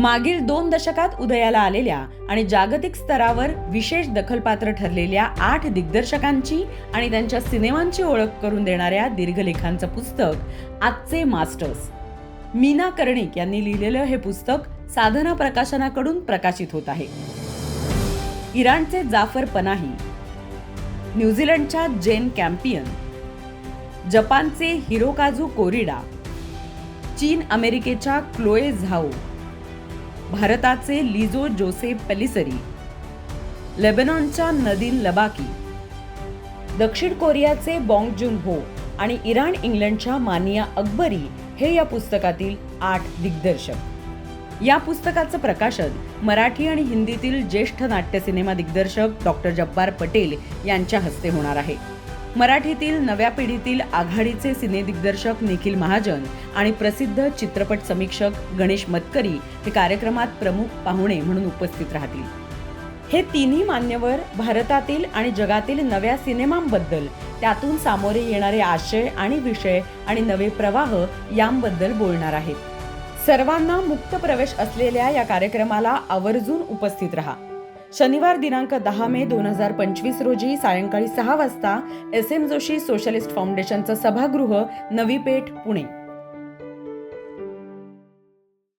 मागील दोन दशकात उदयाला आलेल्या आणि जागतिक स्तरावर विशेष दखलपात्र ठरलेल्या आठ दिग्दर्शकांची आणि त्यांच्या सिनेमांची ओळख करून देणाऱ्या दीर्घलेखांचं पुस्तक आजचे मास्टर्स. मीना कर्णिक यांनी लिहिलेलं हे पुस्तक साधना प्रकाशनाकडून प्रकाशित होत आहे. इराणचे जाफर पनाही न्यूझीलंडच्या जेन कॅम्पियन जपानचे हिरोकाजू कोरिडा चीन अमेरिकेच्या क्लोए झाओ भारताचे लिजो जोसेफ पेलिसरी लेबनॉनच्या नदीन लबाकी दक्षिण कोरियाचे बॉंग जुन हो आणि इराण इंग्लंडच्या मानिया अकबरी हे या पुस्तकातील आठ दिग्दर्शक. या पुस्तकाचं प्रकाशन मराठी आणि हिंदीतील ज्येष्ठ नाट्य सिनेमा दिग्दर्शक डॉक्टर जब्बार पटेल यांच्या हस्ते होणार आहे. मराठीतील नव्या पिढीतील आघाडीचे सिने दिग्दर्शक निखिल महाजन आणि प्रसिद्ध चित्रपट समीक्षक गणेश मतकरी हे कार्यक्रमात प्रमुख पाहुणे म्हणून उपस्थित राहतील. हे तिन्ही मान्यवर भारतातील आणि जगातील नव्या सिनेमांबद्दल त्यातून सामोरे येणारे आशय आणि विषय आणि नवे प्रवाह यांबद्दल बोलणार आहेत. सर्वांना मुक्त प्रवेश असलेल्या या कार्यक्रमाला आवर्जून उपस्थित रहा. शनिवार दिनांक दहा मे दोन हजार पंचवीस रोजी सायंकाळी सहा वाजता एस एम जोशी सोशलिस्ट फाउंडेशनचं सभागृह नवी पेठ पुणे.